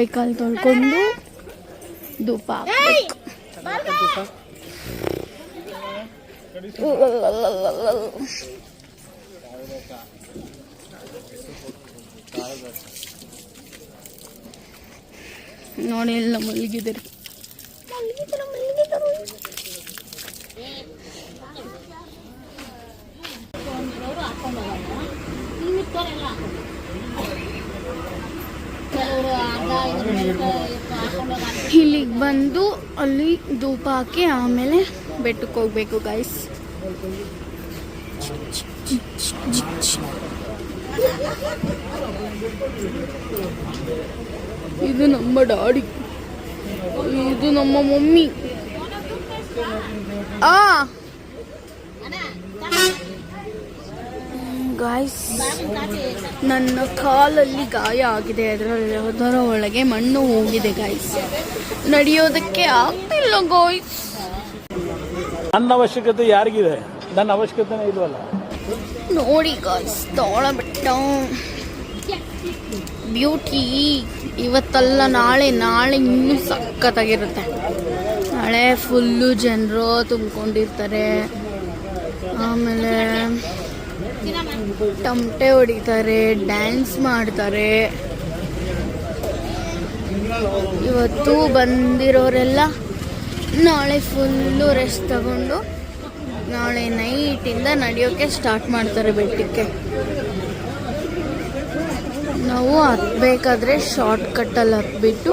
ಇಲ್ಲಿ ಬಂದ್ಬಿಟ್ಟು ಕೈ ಕಾಲು ತೊಳ್ಕೊಂಡು ಧೂಪ. ನೋಡಿ ಎಲ್ಲ ಮಲಗಿದ್ದಾರೆ ಇಲ್ಲಿಗೆ ಬಂದು ಅಲ್ಲಿ ಧೂಪ ಹಾಕಿ ಆಮೇಲೆ ಬೆಟ್ಟಕ್ಕೆ ಹೋಗ್ಬೇಕು ಗಾಯ್ಸ್ ಇದು ನಮ್ಮ ಡಾಡಿ ಇದು ನಮ್ಮ ಮಮ್ಮಿ. ಆ! ಗಾಯ್ಸ್ ನನ್ನ ಕಾಲಲ್ಲಿ ಗಾಯ ಆಗಿದೆ. ಅದರಲ್ಲಿ ಅದರ ಒಳಗೆ ಮಣ್ಣು ಹೋಗಿದೆ ಗಾಯ್ಸ್ ನಡೆಯೋದಕ್ಕೆ ಆಗ್ತಿಲ್ಲ ಗಾಯ್ಸ್ ನನ್ನ ಅವಶ್ಯಕತೆ ಯಾರಿಗಿದೆ? ನನ್ನ ಅವಶ್ಯಕತೆನೇ ಇಲ್ವಲ್ಲ? ನೋಡಿ ಗಾಯ್ಸ್ ತೋಳ ಬೆಟ್ಟ. ಬ್ಯೂಟಿ ಇವತ್ತಲ್ಲ ನಾಳೆ ನಾಳೆ ಇನ್ನೂ ಸಖತ್ತಾಗಿರುತ್ತೆ. ನಾಳೆ ಫುಲ್ಲು ಜನರು ತುಂಬಿಕೊಂಡಿರ್ತಾರೆ. ಆಮೇಲೆ ತಮಟೆ ಹೊಡಿತಾರೆ ಡ್ಯಾನ್ಸ್ ಮಾಡ್ತಾರೆ. ಇವತ್ತು ಬಂದಿರೋರೆಲ್ಲ ನಾಳೆ ಫುಲ್ಲು ರೆಸ್ಟ್ ತಗೊಂಡು ನಾಳೆ ನೈಟಿಂದ ನಡೆಯೋಕ್ಕೆ ಸ್ಟಾರ್ಟ್ ಮಾಡ್ತಾರೆ ಬೆಟ್ಟಕ್ಕೆ. ನಾವು ಹತ್ಬೇಕಾದ್ರೆ ಶಾರ್ಟ್ ಕಟ್ಟಲ್ಲಿ ಹತ್ಬಿಟ್ಟು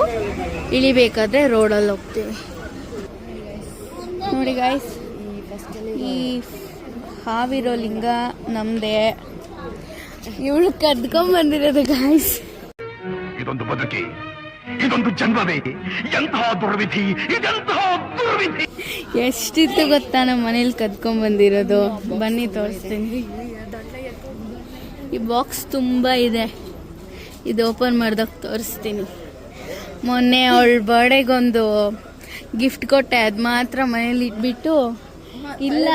ಇಳಿಬೇಕಾದ್ರೆ ರೋಡಲ್ಲಿ ಹೋಗ್ತೀವಿ. ನೋಡಿ ಗಾಯ್ಸ್ ಈ ಹಾವಿರೋ ಲಿಂಗ ನಮ್ದೆ. ಇವಳು ಕದ್ಕೊಂಡ್ ಬಂದಿರೋದು ಗಾಯ್ಸ್ ಇದೊಂದು ಬದುಕಿ ಇದೊಂದು ಜನ್ಮವೇ ಎಂತಹ ದುರ್ವಿಧಿ ಇದೆಂತಹ ದುರ್ವಿಧಿ. ಎಷ್ಟಿತ್ತು ಗೊತ್ತಾ ನಮ್ಮ ಮನೇಲಿ ಕದ್ಕೊಂಡ್ ಬಂದಿರೋದು? ಬನ್ನಿ ತೋರಿಸ್ತೀನಿ. ಈ ಬಾಕ್ಸ್ ತುಂಬ ಇದೆ. ಇದು ಓಪನ್ ಮಾಡ್ದಾಗ ತೋರಿಸ್ತೀನಿ. ಮೊನ್ನೆ ಅವಳ ಬರ್ಡೇಗೊಂದು ಗಿಫ್ಟ್ ಕೊಟ್ಟೆ ಅದು ಮಾತ್ರ ಮನೇಲಿ ಇಟ್ಬಿಟ್ಟು ಇಲ್ಲ.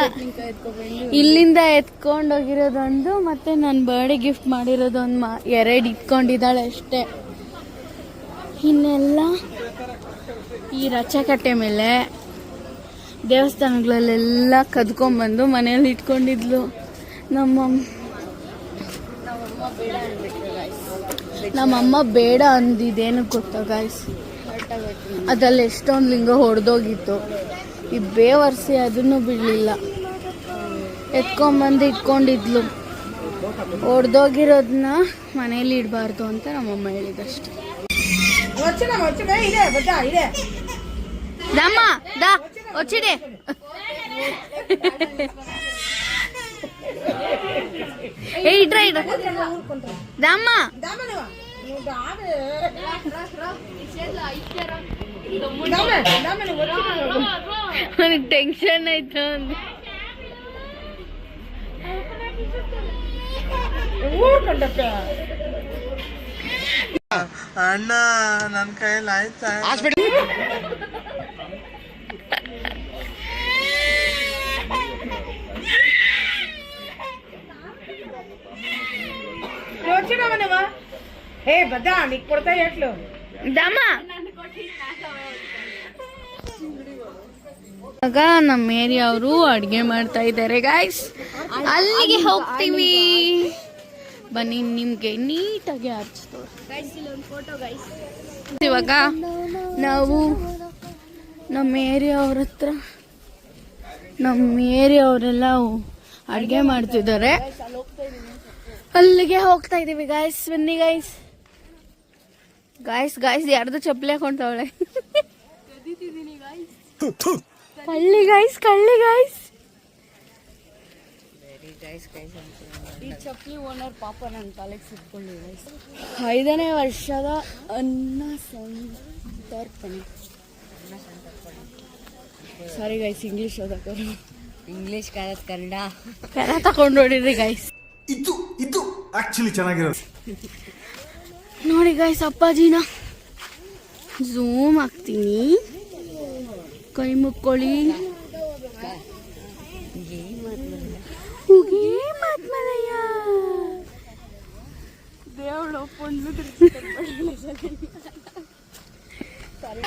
ಇಲ್ಲಿಂದ ಎತ್ಕೊಂಡು ಹೋಗಿರೋದೊಂದು ಮತ್ತೆ ನನ್ನ ಬರ್ಡೇ ಗಿಫ್ಟ್ ಮಾಡಿರೋದೊಂದು ಮಾ ಎರಡು ಇಟ್ಕೊಂಡಿದ್ದಾಳೆ ಅಷ್ಟೇ. ಇನ್ನೆಲ್ಲ? ಈ ರಚಕಟ್ಟೆ ಮೇಲೆ ದೇವಸ್ಥಾನಗಳಲ್ಲೆಲ್ಲ ಕದ್ಕೊಂಬಂದು ಮನೇಲಿ ಇಟ್ಕೊಂಡಿದ್ಲು. ನಮ್ಮ ನಮ್ಮಮ್ಮ ಬೇಡ ಅಂದಿದ್ದೇನು ಗೊತ್ತಾ ಗಾಯ್ಸ್ ಅದ್ರಲ್ಲಿ ಎಷ್ಟೊಂದು ಲಿಂಗ ಹೊಡೆದೋಗಿತ್ತು. ಈ ಬೇವರ್ಸಿ ಅದನ್ನು ಬಿಡಲಿಲ್ಲ. ಎತ್ಕೊಂಬಂದು ಇಟ್ಕೊಂಡಿದ್ಲು. ಹೊಡೆದೋಗಿರೋದನ್ನ ಮನೇಲಿ ಇಡಬಾರ್ದು ಅಂತ ನಮ್ಮಮ್ಮ ಹೇಳಿದಷ್ಟೇ. ದಮ್ಮ ದಿಡೆ ಏ ಇಡ್ರ ದಮ್ಮ. ದಮ್ಮ నువ్వు నువ్వు దామే దామే దామే నువ్వు వచ్చినా ನನಗೆ ಟೆನ್ಷನ್ ಆಯ್ತು ಅಂದು ఊరుకుంటా ಅಣ್ಣ ನನ್ನ ಕೈಯಲ್ಲಿ ಆಯ್ತಾ వచ్చినావా నువ్వు ఏ బద్ద నీకు కొడతా ఎట్లు ದಮ್ಮ ಇವಾಗ ನಮ್ಮ ಏರಿಯಾ ಅವರು ಅಡುಗೆ ಮಾಡ್ತಾ ಇದ್ದಾರೆ ಗಾಯ್ಸ್ ಅಲ್ಲಿಗೆ ಹೋಗ್ತೀವಿ. ಬನ್ನಿ, ನಿಮ್ಗೆ ನೀಟಾಗಿ ಹಚ್ತವ್ರೆ ಇವಾಗ ನಾವು ನಮ್ಮ ಏರಿಯಾ ಅವ್ರ ಹತ್ರ ನಮ್ಮ ಏರಿಯಾ ಅವರೆಲ್ಲ ಅಡುಗೆ ಮಾಡ್ತಿದ್ದಾರೆ. ಅಲ್ಲಿಗೆ ಹೋಗ್ತಾ ಇದ್ದೀವಿ ಗಾಯ್ಸ್ ಬನ್ನಿ ಗಾಯ್ಸ್ ಗಾಯ್ಸ್ ಗಾಯ್ಸ್ ಯಾರ್ದು ಚಪ್ಪಲಿ ಹಾಕೊಂಡವಳೆ ಕಳ್ಳಿ ಗಾಯ್ಸ್ ಕಳ್ಳಿ ಗಾಯ್ಸ್ ಈ ಚಪ್ಪಲಿ ಓನರ್ ಪಾಪ ನನ್ನ ತಲೆಗೆ ಸುತ್ಕೊಳ್ಳಿ ಗಾಯ್ಸ್ ಐದನೇ ವರ್ಷದ ಅನ್ನ ಸಂತರ್ಪಣೆ. ಸಾರಿ ಗೈಸ್ ಇಂಗ್ಲಿಷ್ ಓದಕ್ಕರು ಇಂಗ್ಲಿಷ್ ಕನ್ನಡ ಕನ್ನಡ. ಕರ ತಗೊಂಡು ನೋಡಿದ್ರಿ ಗೈಸ್ ಇದು ಇದು ಆಕ್ಚುಲಿ ಚೆನ್ನಾಗಿರೋದು. ನೋಡಿ ಗೈಸ್ ಅಪ್ಪಾಜಿನ. ಝೂಮ್ ಹಾಕ್ತೀನಿ. ಕೈ ಮುಕ್ಕೊಳ್ಳಿ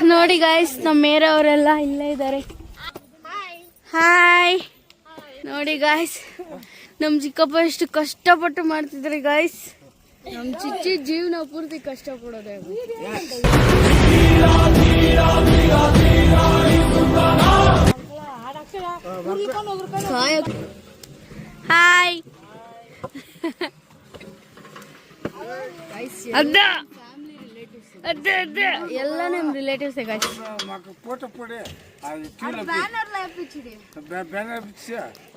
ನೋಡಿ ಗಾಯ್ಸ್ ನಮ್ಮ ಮೇರವರೆಲ್ಲ ಇಲ್ಲೇ ಇದ್ದಾರೆ ಹಾಯ್ ನೋಡಿ ಗಾಯ್ಸ್ ನಮ್ಮ ಚಿಕ್ಕಪ್ಪ ಎಷ್ಟು ಕಷ್ಟಪಟ್ಟು ಮಾಡ್ತಿದ್ರಿ ಗಾಯ್ಸ್ ನಮ್ಮ ಚಿಚ್ಚಿ ಜೀವನ ಪೂರ್ತಿ ಕಷ್ಟಪಡೋದೇ ಹಾಯ್. ಅದ್ದ. ಎಲ್ಲ ನಮ್ಮ relatives photo banner banner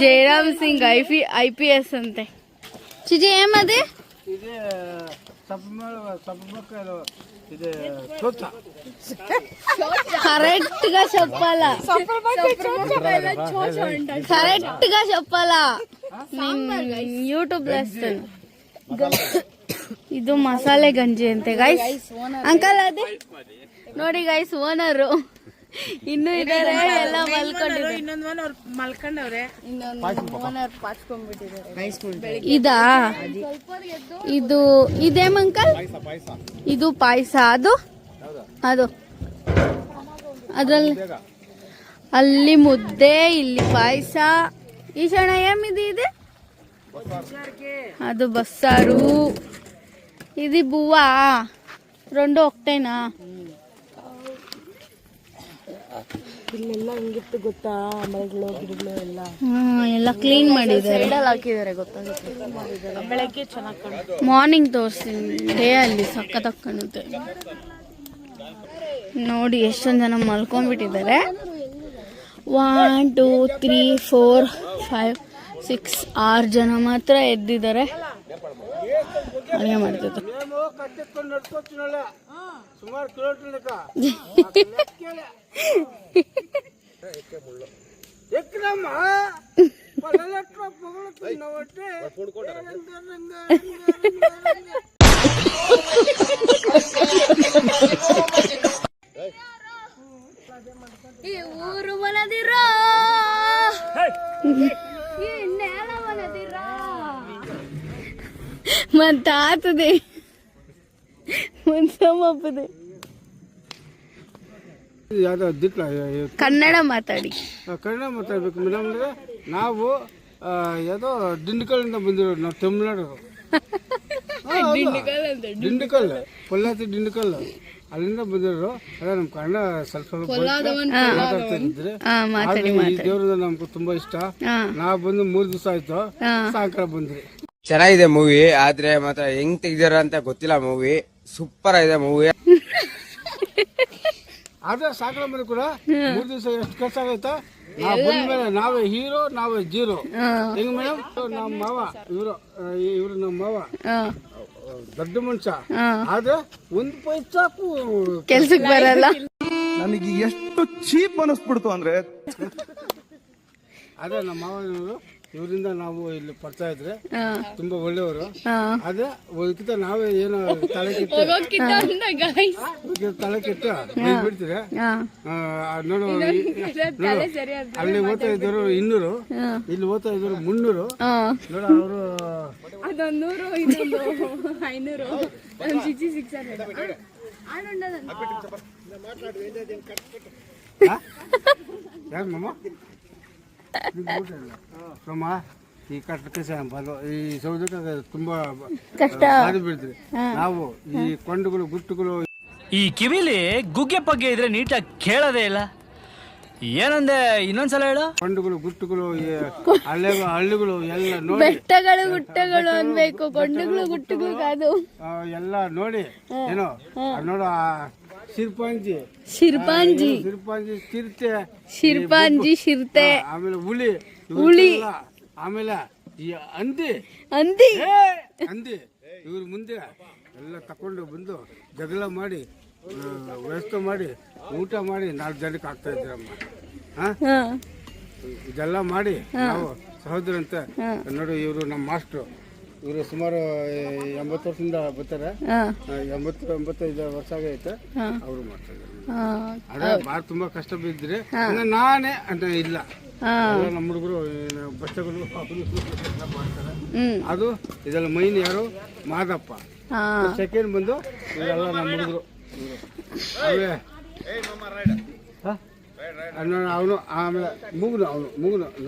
Jayaram Singh I P I P S ಅಂತೆ ಚಿಜಿ ಏಮದೆ ఇది సబ్బు సబ్బు మొక్కలు ఇది చోచ కరెక్ట్ గా చెప్పాలా కరెక్ట్ గా చెప్పాలా యూట్యూబ్ లో వేస్తాను ಇದು ಮಸಾಲೆ ಗಂಜಿ ಅಂತೆ ಗೈಸ್ ಅಂಕಲ್ ಅದೇ ನೋಡಿ ಗೈಸ್ ಓನರು ಇನ್ನು ಇದಾರೆ ಎಲ್ಲ ಮಲ್ಕೊಂಡಿದ್ದಾರೆ. ಇನ್ನೊಂದು ಮನ ಅವ್ರು ಮಲ್ಕೊಂಡವ್ರೆ. ಇನ್ನೊಂದು ಪಾಚ್ಕೊಂಡ್ಬಿಟ್ಟಿದ್ದಾರೆ ಇದಾ? ಇದು ಇದೇ ಮಂಕಲ್? ಇದು ಪಾಯಸ ಅದು? ಅದು. ಅದ್ರಲ್ಲಿ ಅಲ್ಲಿ ಮುದ್ದೆ ಇಲ್ಲಿ ಪಾಯಸ. ಈ ಕ್ಷಣ ಏಮಿದೆ ಇದೆ? ಅದು ಬಸ್ಸಾರು. ಇದು ಬೂವಾ. ರೊಂಡು ಹೋಗ್ತೇನಾ ಇಲ್ಲೆಲ್ಲ ಹೆಂಗಿತ್ತು ಗೊತ್ತಾ? ಮರಗಳು ಗಿಡಗಳು ಎಲ್ಲ? ಎಲ್ಲ ಕ್ಲೀನ್ ಮಾಡಿದ್ದಾರೆ. ಹಾಕಿದ್ದಾರೆ ಗೊತ್ತಾಗುತ್ತೆ. ಬೆಳಗ್ಗೆ ಚೆನ್ನಾಗಿ ಕಾಣುತ್ತೆ. ಮಾರ್ನಿಂಗ್ ತೋರಿಸ್ತೀನಿ. ಡೇ ಅಲ್ಲಿ ಸಖತ್ ಕಾಣುತ್ತೆ. ನೋಡಿ ಎಷ್ಟೊಂದು ಜನ ಮಲ್ಕೊಂಡ್ಬಿಟ್ಟಿದ್ದಾರೆ. One two three four five six ಆರು ಜನ ಮಾತ್ರ ಎದ್ದಿದ್ದಾರೆ. ಅಡುಗೆ ಮಾಡ್ತಿದ್ದಾರೆ మేము ఈ ఊరు మనదిరా ఈ నేల మన తాతది మన సమ్మది ಯಾವ್ದೋ ದಿಟ್ಲ ಕನ್ನಡ ಮಾತಾಡಿ. ಕನ್ನಡ ಮಾತಾಡ್ಬೇಕು ಮೇಡಮ್ ಅಂದ್ರೆ ನಾವು ಯಾವ್ದೋ ದಿಂಡುಕಲ್ ಇಂದ ಬಂದಿರೋದು ನಾವು ತಮಿಳ್ನಾಡು. ದಿಂಡುಕಲ್ ಪೊಲ್ಲಾತಿ ದಿಂಡುಕಲ್ ಅಲ್ಲಿಂದ ಬಂದಿರೋರು ಅದೇ ನಮ್ಮ ಕನ್ನಡ ಸ್ವಲ್ಪ ಸ್ವಲ್ಪ ದೇವ್ರದ ನಮ್ಗೆ ತುಂಬಾ ಇಷ್ಟ. ನಾವ್ ಬಂದು ಮೂರ್ ದಿವಸ ಆಯ್ತು. ಸಾಯಂಕಾಲ ಬಂದ್ರಿ ಚೆನ್ನಾಗಿದೆ ಮೂವಿ ಆದ್ರೆ ಮಾತ್ರ ಹೆಂಗ್ ತೆಗ್ದಿರ ಅಂತ ಗೊತ್ತಿಲ್ಲ ಮೂವಿ ಸೂಪರ್ ಆಗಿದೆ ಮೂವಿ ಆದ್ರೆ ಸಾಯಂಕಾಲ ಮೇಲೆ ಕೂಡ ಮೂರು ದಿವಸ ಎಷ್ಟು ಕೆಲಸ ಆಗೈತಾ? ನಾವು ಬಂದ್ಮೇಲೆ ನಾವೇ ಹೀರೋ ನಾವೇ ಜೀರೋ. ಹೆಂಗ್ ಮೇಡಮ್ ನಮ್ಮ ಮಾವ ಇವರು ಇವರು ನಮ್ಮ ಮಾವ. ಹಾ. ದೊಡ್ಡ ಮನುಷ್ಯ. ಆದ್ರೆ ಒಂದ್ ಪೈಸಾಕು ಕೆಲ್ಸಕ್ಕೆ ಬರಲ್ಲ. ನನಗೆ ಎಷ್ಟು ಚೀಪ್ ಅನಿಸ್ಬಿಡ್ತು ಅಂದ್ರೆ ಅದೇ ನಮ್ಮ ಮಾವ ಇವರು ಇವರಿಂದ ನಾವು ಇಲ್ಲಿ ಪಡ್ತಾ ಇದ್ರೆ ತುಂಬಾ ಒಳ್ಳೆಯವರು. ಅದೇ ಹೋಗ್ತಾ ನಾವೇ ಏನೋ ತಲೆ ಕೆಟ್ಟು ತಲೆ ಕೆಟ್ಟು ಬಿಡ್ತೀರ ನೋಡು ಅಲ್ಲಿ ಓದ್ತಾ ಇದ್ದವರು ಇನ್ನೂರು ಇಲ್ಲಿ ಓದ್ತಾ ಇದ್ದವರು ಮುನ್ನೂರು. ನೋಡ ಅವರು ಅದೊಂದು ಇದೊಂದು ಐನೂರು. ಸಿಕ್ಸಿ ಸಿಕ್ಸ್ ಯಾರು ಮಮ್ಮ ಸೋಮ ಈ ಕಟ್ಟಕ್ಕೆ ಬರೋ ಈ ಸೌದಕ್ಕೆ ತುಂಬಾ ಕಷ್ಟ. ಬಾಧೆ ಬೀಳ್ತೀವಿ ನಾವು ಈ ಕೊಂಡುಗಳು ಗುಟ್ಟುಗಳು ಈ ಕಿವಿಲಿ ಗುಗ್ಗೆ ಪಗ್ಗೆ ಇದ್ರೆ ನೀಟಾಗಿ ಕೇಳೋದೇ ಇಲ್ಲ. ಏನಂದೆ ಇನ್ನೊಂದ್ಸಲ ಹೇಳು? ಕೊಂಡುಗಳು ಗುಟ್ಟುಗಳು ಹಳ್ಳಿಗಳು ಹಳ್ಳಿಗಳು ಎಲ್ಲ ನೋಡಿ. ಬೆಟ್ಟಗಳು ಗುಟ್ಟಗಳು ಅನ್ಬೇಕು. ಕೊಂಡುಗಳು ಗುಟ್ಟುಗಳು ಅದು ಎಲ್ಲ ನೋಡಿ. ಏನೋ? ನೋಡೋ ನೋಡು ಆ ಶಿರ್ಪಾಂಜಿ. ಶಿರ್ಪಾಂಜಿ ಶಿರ್ತೆ ಚಿರತೆ ಶಿರ್ಪಾಂಜಿ ಶಿರ್ತೆ. ಆಮೇಲೆ ಹುಳಿ. ಹುಳಿ. ಆಮೇಲೆ ಈ ಹಂದಿ. ಹಂದಿ. ಇವ್ರ ಮುಂದೆ ಎಲ್ಲ ತಕೊಂಡು ಬಂದು ಜಗಳ ಮಾಡಿ ವ್ಯವಸ್ಥೆ ಮಾಡಿ ಊಟ ಮಾಡಿ ನಾಲ್ಕು ಜನಕ್ಕೆ ಆಗ್ತಾ ಇದ್ರಮ್ಮ ಹಾಂ. ಇದೆಲ್ಲ ಮಾಡಿ ನಾವು ಸಹೋದರ ಅಂತ ನೋಡಿ ಇವರು ನಮ್ಮ ಮಾಸ್ಟ್ರು. ಇವರು ಸುಮಾರು ಎಂಬತ್ತು ವರ್ಷದಿಂದ ಬರ್ತಾರೆ. ಎಂಬತ್ತು ಎಂಬತ್ತೈದು ವರ್ಷ ಆಗೈತೆ. ಅವರು ಮಾಡ್ತಾರೆ. ಅದೇ ಭಾಳ ತುಂಬಾ ಕಷ್ಟ ಬಿದ್ದರೆ ನಾನೇ ಅಂತ ಇಲ್ಲ. ನಮ್ಮ ಹುಡುಗರು ಬಚ್ಚಗಳು ಅವರು ಮಾಡ್ತಾರೆ. ಅದು ಇದೆಲ್ಲ ಮೈನ್ ಯಾರು? ಮಾದಪ್ಪ. ಸೆಕೆಂಡ್ ಬಂದು ಇದೆಲ್ಲ ನಮ್ಮ ಹುಡುಗರು. ಅವೇ ಅವನು ಆಮೇಲೆ ಮುಗುನು ಅವನು ಮುಗುನು.